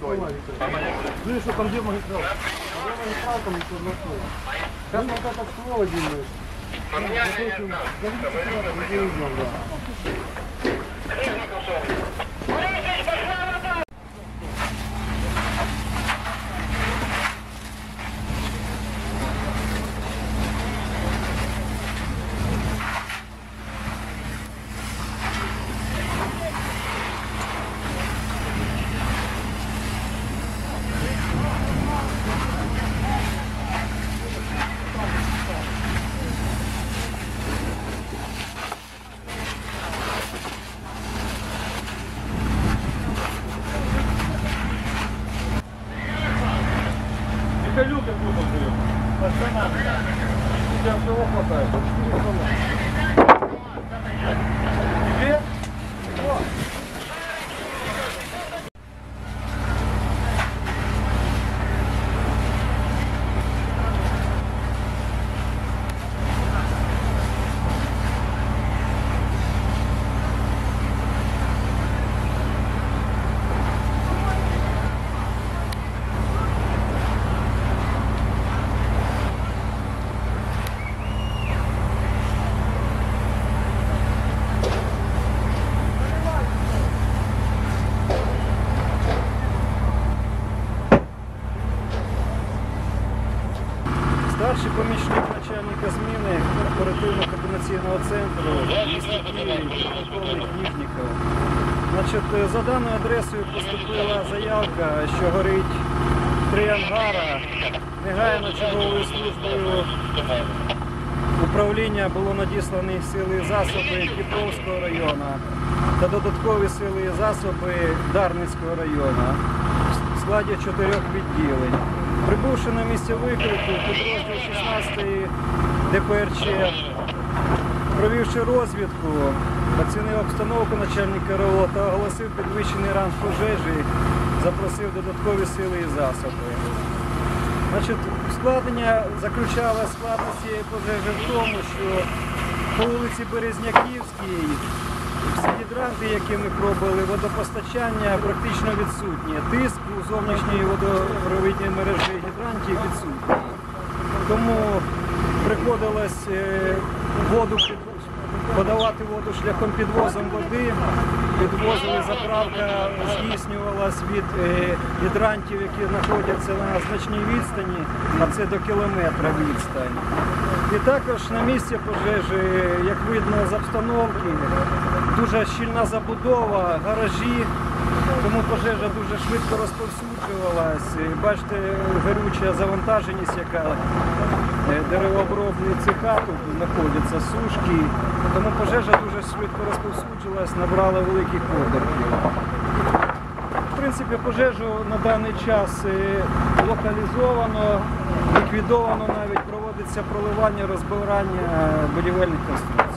Ну и что, там где магистрал? Где магистрал, там еще одно слово. Сейчас вот этот ствол делаешь. Михайлюк как будто живет. У Тебя всего хватает. Помічник начальника зміни оперативно-координаційного центру міста Києві, полковник е, за даною адресою поступила заявка, що горить три ангара. Негайно черговою службою управління було надіслані сили і засоби Дніпровського району та додаткові сили і засоби Дарницького району в складі чотирьох відділень. Прибувши на місце виклику, підрозділ 16-ї ДПРЧ, провівши розвідку, оцінив обстановку начальника РО та оголосив підвищений ранг пожежі, запросив додаткові сили і засоби. Значить, складення заключала складність цієї пожежі в тому, що по вулиці Березняківській всі гідранти, які ми пробували, водопостачання практично відсутнє. Тиск у зовнішній водопровідній мережі гідрантів відсутній. Тому приходилось е, воду під- подавати воду шляхом підвозом води. Підвозили заправка здійснювалась від е, гідрантів, які знаходяться на значній відстані, а це до кілометра відстань. І також на місці пожежі, як видно з обстановки, дуже щільна забудова, гаражі, тому пожежа дуже швидко розповсюджувалась. Бачите, горюча завантаженість, яка е, деревообробні цеха тут знаходяться, сушки. Тому пожежа дуже швидко розповсюджилась, набрала великих обертів. В принципі, пожежу на даний час е, локалізовано, ліквідовано навіть проводиться проливання, розбирання будівельних конструкцій.